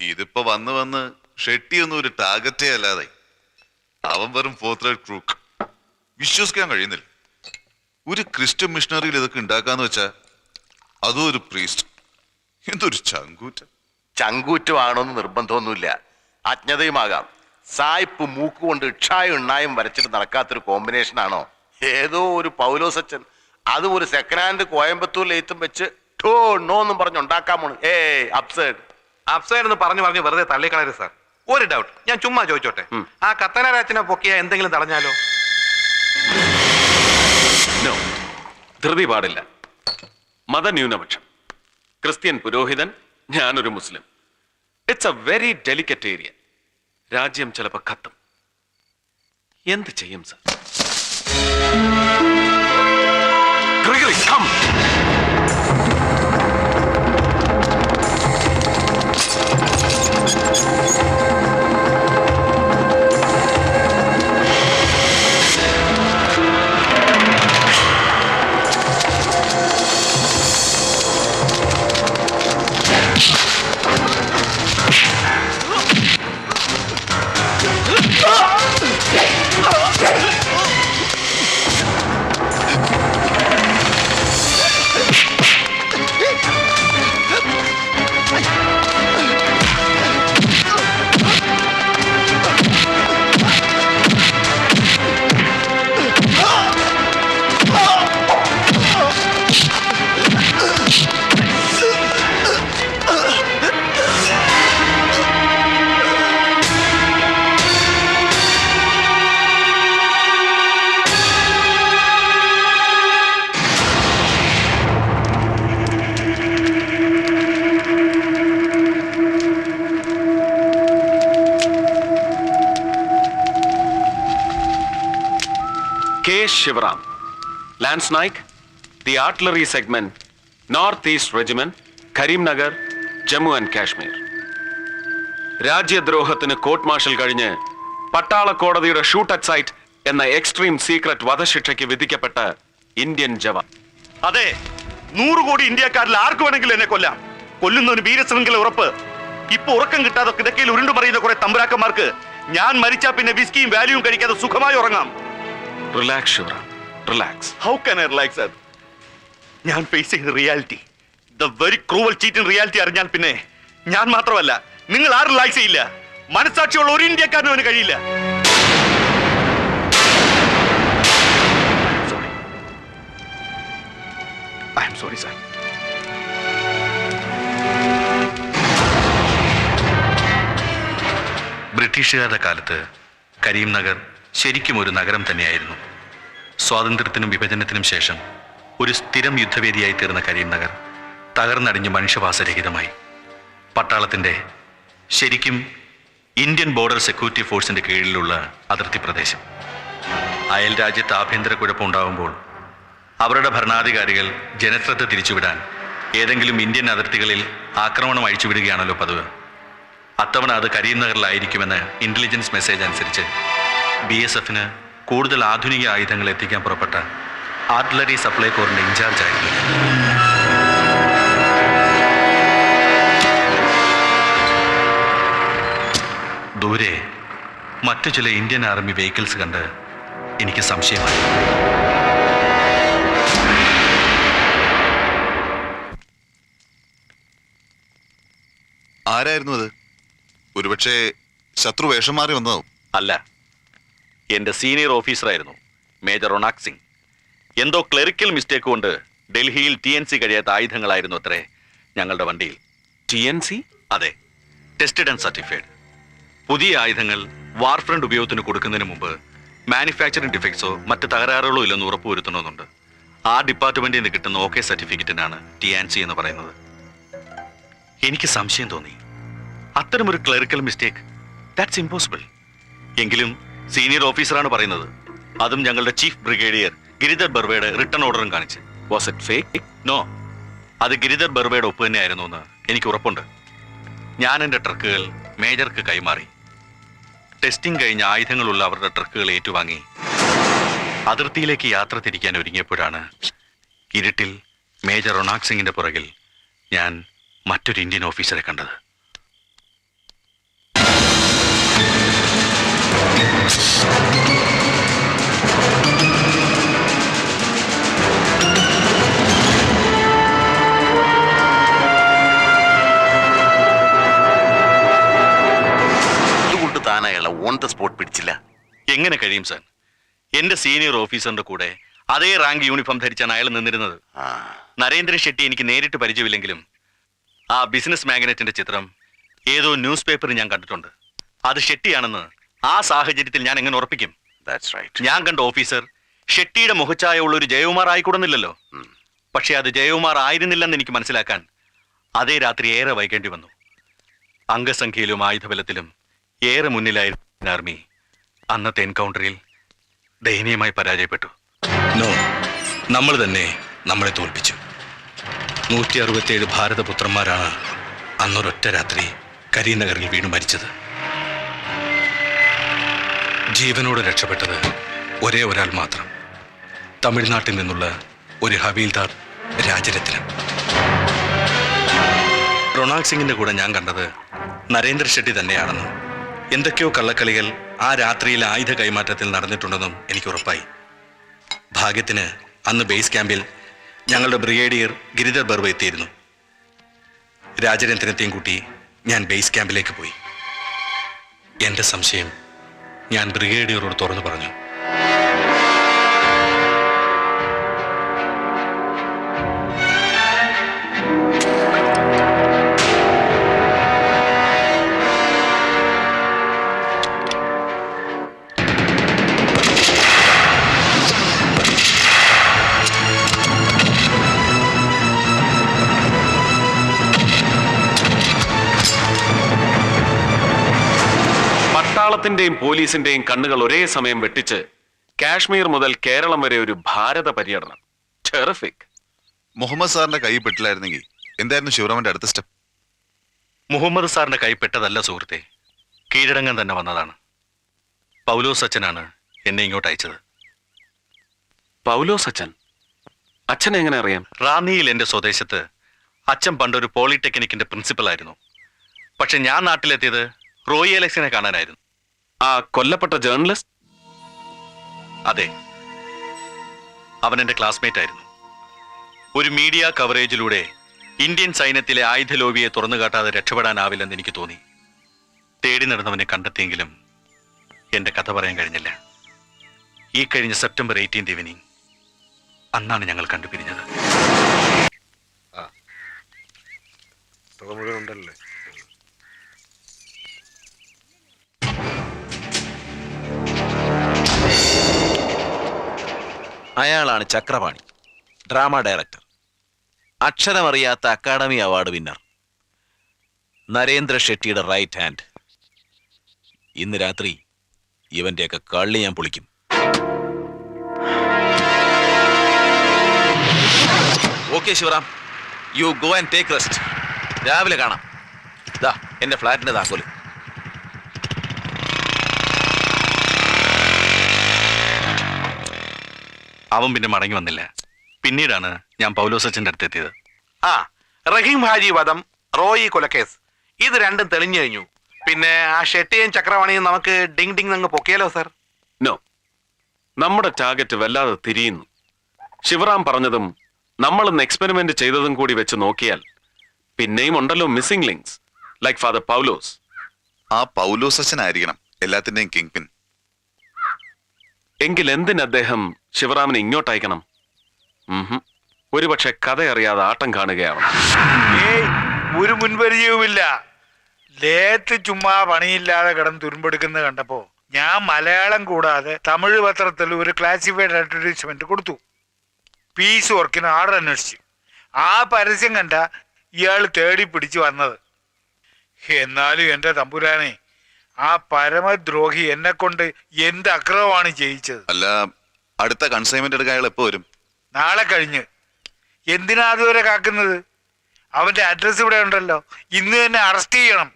ഇതിപ്പോ വന്ന് വന്ന് ഷെട്ടിയൊന്നും ഒരു ടാഗറ്റേ അല്ലാതെ. അവൻ വെറും ഫോർത്ത് ക്രൂക്ക് വിശ്വസിക്കാൻ കഴിയുന്നില്ല. ഒരു ക്രിസ്ത്യൻ മിഷണറിയിൽ ഇതൊക്കെ ഉണ്ടാക്കാന്ന് വെച്ചാ അതും ഒരു പ്രീസ്റ്റ് എന്തൊരു ചങ്കൂറ്റ. ചങ്കൂറ്റമാണോന്ന് നിർബന്ധമൊന്നുമില്ല. അജ്ഞതയുമാകാം. സായിപ്പ് മൂക്കുകൊണ്ട് ഇക്ഷായും ഇണ്ണായും വരച്ചിട്ട് നടക്കാത്തൊരു കോമ്പിനേഷൻ ആണോ? ഏതോ ഒരു പൗലോസച്ചൻ. അതും ഒരു സെക്കൻഡ് ഹാൻഡ് കോയമ്പത്തൂർ ലേത്തും വെച്ച് ടോ നോ എന്നും പറഞ്ഞ് ഉണ്ടാക്കാമോ ഏ അപ്സൈഡ് അപ്സൈഡ് എന്ന് പറഞ്ഞു പറഞ്ഞു വെറുതെ തള്ളിക്കളയരുത് സാർ. ഒരു ഡൗട്ട് ഞാൻ ചുമ്മാ ചോദിച്ചോട്ടെ? ആ കത്തനാരാച്ചനെ പൊക്കിയ എന്തെങ്കിലും തടഞ്ഞാലോ? ധൃതി പാടില്ല. മതന്യൂനപക്ഷം. ക്രിസ്ത്യൻ പുരോഹിതൻ ഞാനൊരു മുസ്ലിം. It's a very delicate area രാജ്യം ചിലപ്പോൾ കത്തും. എന്ത് ചെയ്യും sir? K Sivaram. Lance naik the artillery segment north east regiment Karimnagar Jammu and Kashmir. രാജ്യദ്രോഹത്തിന് court martial കഴിഞ്ഞ് പട്ടാള കോടതിയുടെ ഷൂട്ട് അറ്റ് സൈറ്റ് എന്ന എക്സ്ട്രീം സീക്രട്ട് വധശിക്ഷയ്ക്ക് വിധിക്കപ്പെട്ട ഇന്ത്യൻ ജവാൻ. അതെ നൂറ് കോടി ഇന്ത്യക്കാരിൽ ആർക്ക് വേണമെങ്കിലും എന്നെ കൊല്ലാം. കൊല്ലുന്നവന് വീരശൃംഖല ഉറപ്പ്. ഇപ്പൊ ഉറക്കം കിട്ടാതെ കിടക്കയിൽ ഉരുണ്ടു പറയുന്ന കുറെ തമ്പുരാക്കന്മാർക്ക് ഞാൻ മരിച്ചാ പിന്നെ വിസ്കിയും വാല്യൂവും കഴിക്കാതെ സുഖമായി ഉറങ്ങാം. Relax Sivaram relax how can I relax that ഞാൻ ഫേസ് ചെയ്യുന്ന reality the very cruel cheating reality അറിഞ്ഞാൽ പിന്നെ ഞാൻ മാത്രമല്ല നിങ്ങൾ ആരും റിലാക്സ് ചെയ്യില്ല. മനസാക്ഷിയുള്ള ഒരു ഇന്ത്യക്കാരനും അവന് കഴിയില്ല. ഐ എം സോറി സാർ ബ്രിട്ടീഷുകാരുടെ കാലത്ത് കരീംനഗർ ശരിക്കും ഒരു നഗരം തന്നെയായിരുന്നു. സ്വാതന്ത്ര്യത്തിനും വിഭജനത്തിനും ശേഷം ഒരു സ്ഥിരം യുദ്ധവേദിയായി തീർന്ന കരീംനഗർ തകർന്നടിഞ്ഞ് മനുഷ്യവാസരഹിതമായി. പട്ടാളത്തിന്റെ ശരിക്കും ഇന്ത്യൻ ബോർഡർ സെക്യൂരിറ്റി ഫോഴ്സിന്റെ കീഴിലുള്ള അതിർത്തി പ്രദേശം. അയൽ രാജ്യത്ത് ആഭ്യന്തര കുഴപ്പമുണ്ടാകുമ്പോൾ അവരുടെ ഭരണാധികാരികൾ ജനശ്രദ്ധ തിരിച്ചുവിടാൻ ഏതെങ്കിലും ഇന്ത്യൻ അതിർത്തികളിൽ ആക്രമണം അഴിച്ചുവിടുകയാണല്ലോ പതിവ്. അത്തവണ അത് കരീംനഗറിലായിരിക്കുമെന്ന് ഇന്റലിജൻസ് മെസ്സേജ് അനുസരിച്ച് ബി എസ് എഫിന് കൂടുതൽ ആധുനിക ആയുധങ്ങൾ എത്തിക്കാൻ പുറപ്പെട്ട ആർട്ടിലറി സപ്ലൈ ആയിരുന്നു ഞാൻ. ദൂരെ മറ്റു ചില ഇന്ത്യൻ ആർമി വെഹിക്കിൾസ് കണ്ട് എനിക്ക് സംശയമായി. ആരായിരുന്നു അത്? ഒരുപക്ഷെ ശത്രു വേഷം മാറി വന്നതോ അല്ല. എന്റെ സീനിയർ ഓഫീസറായിരുന്നു മേജർ റൊണാക് സിംഗ്. എന്തോ ക്ലറിക്കൽ മിസ്റ്റേക്ക് കൊണ്ട് ഡൽഹിയിൽ ടി എൻ സി കഴിയാത്ത ആയുധങ്ങളായിരുന്നു അത്രേ ഞങ്ങളുടെ വണ്ടിയിൽ. T N C? അതെ ടെസ്റ്റഡ് ആൻഡ് സർട്ടിഫൈഡ്. പുതിയ ആയുധങ്ങൾ വാർഫ്രണ്ട് ഉപയോഗത്തിന് കൊടുക്കുന്നതിന് മുമ്പ് മാനുഫാക്ചറിംഗ് ഡിഫക്ട്സോ മറ്റ് തകരാറുകളോ ഇല്ലെന്ന് ഉറപ്പുവരുത്തണമെന്നുണ്ട്. ആ ഡിപ്പാർട്ട്മെന്റിൽ നിന്ന് കിട്ടുന്ന ഓക്കെ സർട്ടിഫിക്കറ്റിനാണ് ടി ആൻ സി എന്ന് പറയുന്നത്. എനിക്ക് സംശയം തോന്നി. അത്തരമൊരു ക്ലറിക്കൽ മിസ്റ്റേക്ക് ദാറ്റ്സ് ഇമ്പോസിബിൾ എങ്കിലും സീനിയർ ഓഫീസറാണ് പറയുന്നത്. അതും ഞങ്ങളുടെ ചീഫ് ബ്രിഗേഡിയർ ഗിരിധർ ബർവയുടെ റിട്ടേൺ ഓർഡറും കാണിച്ച്. വാസ് ഇറ്റ് ഫേക്ക് നോ അത് ഗിരിധർ ബർവയുടെ ഒപ്പ് തന്നെയായിരുന്നു എന്ന് എനിക്ക് ഉറപ്പുണ്ട്. ഞാൻ എന്റെ ട്രക്കുകൾ മേജർക്ക് കൈമാറി. ടെസ്റ്റിംഗ് കഴിഞ്ഞ ആയുധങ്ങളുള്ള അവരുടെ ട്രക്കുകൾ ഏറ്റുവാങ്ങി. അതിർത്തിയിലേക്ക് യാത്ര തിരിക്കാൻ ഒരുങ്ങിയപ്പോഴാണ് ഇരുട്ടിൽ മേജർ റൊണാക് സിംഗിന്റെ പുറകിൽ ഞാൻ മറ്റൊരു ഇന്ത്യൻ ഓഫീസറെ കണ്ടത്. എങ്ങനെ കഴിയും സാർ? എന്റെ സീനിയർ ഓഫീസറിന്റെ കൂടെ അതേ റാങ്ക് യൂണിഫോം ധരിച്ചാണ് അയാൾ നിന്നിരുന്നത്. നരേന്ദ്രൻ ഷെട്ടി എനിക്ക് നേരിട്ട് പരിചയമില്ലെങ്കിലും ആ ബിസിനസ് മാഗ്നറ്റിന്റെ ചിത്രം ഏതോ ന്യൂസ് പേപ്പറിൽ ഞാൻ കണ്ടിട്ടുണ്ട്. അത് ഷെട്ടിയാണെന്ന് ആ സാഹചര്യത്തിൽ ഞാൻ എങ്ങനെ ഉറപ്പിക്കും? ഞാൻ കണ്ട ഓഫീസർ ഷെട്ടിയുടെ മുഖച്ചായ ഉള്ള ഒരു ജയകുമാർ ആയിക്കൂടുന്നില്ലല്ലോ. പക്ഷെ അത് ജയകുമാർ ആയിരുന്നില്ലെന്ന് എനിക്ക് മനസ്സിലാക്കാൻ അതേ രാത്രി ഏറെ വൈകേണ്ടി വന്നു. അംഗസംഖ്യയിലും ആയുധബലത്തിലും ഏറെ മുന്നിലായിരുന്നു ആർമി. അന്നത്തെ എൻകൗണ്ടറിൽ ദയനീയമായി പരാജയപ്പെട്ടു. നോ നമ്മൾ തന്നെ നമ്മളെ തോൽപ്പിച്ചു. നൂറ്റി അറുപത്തിയേഴ് ഭാരതപുത്രന്മാരാണ് അന്നൊരൊറ്റ രാത്രി കരീനഗറിൽ വീണു മരിച്ചത്. ജീവനോട് രക്ഷപ്പെട്ടത് ഒരേ ഒരാൾ മാത്രം. തമിഴ്നാട്ടിൽ നിന്നുള്ള ഒരു ഹവീൽദാർ രാജരത്നം. റൊണാൾഡ് സിംഗിന്റെ കൂടെ ഞാൻ കണ്ടത് നരേന്ദ്ര ഷെട്ടി തന്നെയാണെന്നും എന്തൊക്കെയോ കള്ളക്കളികൾ ആ രാത്രിയിൽ ആയുധ കൈമാറ്റത്തിൽ നടന്നിട്ടുണ്ടെന്നും എനിക്ക് ഉറപ്പായി. ഭാഗ്യത്തിന് അന്ന് ബേസ് ക്യാമ്പിൽ ഞങ്ങളുടെ ബ്രിഗേഡിയർ ഗിരിധർ ബർവ എത്തിയിരുന്നു. രാജരത്നത്തെയും കൂട്ടി ഞാൻ ബേസ് ക്യാമ്പിലേക്ക് പോയി. എന്റെ സംശയം ഞാൻ ബ്രിഗേഡിയറോട് തുറന്നു പറഞ്ഞു. പട്ടാളത്തിന്റെയും പോലീസിന്റെയും കണ്ണുകൾ ഒരേ സമയം വെട്ടിച്ച് കാശ്മീർ മുതൽ കേരളം വരെ ഒരു ഭാരത പര്യടനം. ടെറിഫിക് മുഹമ്മദ് സാറിന്റെ കൈ പെട്ടില്ലായിരുന്നെങ്കിൽ എന്തായിരുന്നു ശിവറാമന്റെ അടുത്ത സ്റ്റെപ്പ്? മുഹമ്മദ് സാറിന്റെ കൈ പെട്ടതല്ല സുഹൃത്തെ. കീഴടങ്ങാൻ തന്നെ വന്നതാണ്. പൗലോസ് അച്ഛനാണ് എന്നെ ഇങ്ങോട്ട് അയച്ചത്. പൗലോസ് അച്ഛൻ? അച്ഛൻ എങ്ങനെ അറിയാം? റാന്നിയിൽ എന്റെ സ്വദേശത്ത് അച്ഛൻ പണ്ടൊരു പോളിടെക്നിക്കിന്റെ പ്രിൻസിപ്പൽ ആയിരുന്നു. പക്ഷെ ഞാൻ നാട്ടിലെത്തിയത് റോയി അലക്സിനെ കാണാനായിരുന്നു. ആ കൊല്ലപ്പെട്ട ജേർണലിസ്റ്റ്? അതെ. അവൻ എന്റെ ക്ലാസ്മേറ്റ് ആയിരുന്നു. ഒരു മീഡിയ കവറേജിലൂടെ ഇന്ത്യൻ സൈന്യത്തിലെ ആയുധലോബിയെ തുറന്നു കാട്ടാതെ രക്ഷപ്പെടാനാവില്ലെന്ന് എനിക്ക് തോന്നി. തേടി നടന്നവനെ കണ്ടെത്തിയെങ്കിലും എന്റെ കഥ പറയാൻ കഴിഞ്ഞില്ല. ഈ കഴിഞ്ഞ സെപ്റ്റംബർ എയ്റ്റീൻ ഈവനിങ് അന്നാണ് ഞങ്ങൾ കണ്ടുപിരിഞ്ഞത്. മുഴുവൻ ഉണ്ടല്ലേ? അയാളാണ് ചക്രപാണി ഡ്രാമ ഡയറക്ടർ. അക്ഷരമറിയാത്ത അക്കാഡമി അവാർഡ് വിന്നർ. നരേന്ദ്ര ഷെട്ടിയുടെ റൈറ്റ് ഹാൻഡ്. ഇന്ന് രാത്രി ഇവന്റെയൊക്കെ കള്ളി ഞാൻ പൊളിക്കും. Okay Sivaram. You go and take rest രാവിലെ കാണാം. ദാ എന്റെ ഫ്ലാറ്റിന്റെ താക്കോൽ. അവൻ പിന്നെ മടങ്ങി വന്നില്ല. പിന്നീടാണ് ഞാൻ പൗലോസ് അച്ഛന്റെ അടുത്ത് എത്തിയത്. ആ റഹീം ഹാജി വധം റോയി കൊലക്കേസ്. ഇത് രണ്ടും തെളിഞ്ഞു കഴിഞ്ഞു. പിന്നെ ആ ഷെട്ടിയും ചക്രവാണിയും നമുക്ക് ഡിങ് ഡിങ് അങ്ങ് പൊക്കിയാലോ സർ? നോ നമ്മുടെ ടാർഗറ്റ് വല്ലാതെ തിരിയുന്നു. ശിവറാം പറഞ്ഞതും നമ്മൾ ഇന്ന് എക്സ്പെരിമെന്റ് ചെയ്തതും കൂടി വെച്ച് നോക്കിയാൽ പിന്നെയും ഉണ്ടല്ലോ missing links like father Paulose. ആ പൗലോസ് അച്ഛനായിരിക്കണം എല്ലാത്തിന്റെയും കിങ് പിൻ എങ്കിൽ എന്തിന് അദ്ദേഹം ശിവറാമിനെ ഇങ്ങോട്ട് അയക്കണം. ഒരുപക്ഷെ കഥ അറിയാതെ ആട്ടം കാണുകയാണ് ഒരു മുൻപരിചയവുമില്ല. ലേത്ത് ചുമ്മാ പണിയില്ലാതെ കിടന്ന് തുരുമ്പെടുക്കുന്നത് കണ്ടപ്പോ ഞാൻ മലയാളം കൂടാതെ തമിഴ് പത്രത്തിൽ ഒരു ക്ലാസിഫൈഡ് അഡ്വർടൈസ്മെന്റ് കൊടുത്തു. പീസ് വർക്കിന് ആർഡർ അന്വേഷിച്ചു. ആ പരസ്യം കണ്ട ഇയാൾ തേടി പിടിച്ചു വന്നത്. എന്നാലും എന്റെ തമ്പുരാനെ ആ പരമദ്രോഹി എന്നെ കൊണ്ട് എന്ത് അക്രമമാണ് ചെയ്യിച്ചത് അല്ല അടുത്ത കൺസൈൻമെന്റ് എടുക്കാൻ അയാൾ എപ്പോ വരും? നാളെ കഴിഞ്ഞ്. എന്തിനാ അതുവരെ കാക്കുന്നത്? അവന്റെ അഡ്രസ് ഇവിടെ ഉണ്ടല്ലോ. ഇന്ന് തന്നെ അറസ്റ്റ് ചെയ്യണം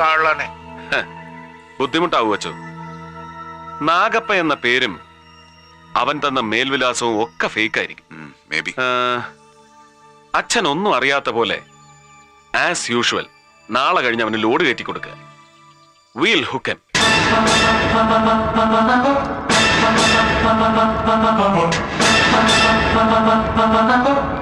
കള്ളനെ. ബുദ്ധിമുട്ടാവു വച്ചോ നാഗപ്പ എന്ന പേരും അവൻ തന്ന മേൽവിലാസവും ഒക്കെ ഫേക്ക് ആയിരിക്കും മേ ബി ആ, അച്ഛൻ ഒന്നും അറിയാത്ത പോലെ ആസ് യൂഷ്വൽ നാളെ കഴിഞ്ഞ് അവന് ലോഡ് കയറ്റി കൊടുക്കുക. వీల్ హుకెన్ Thank you.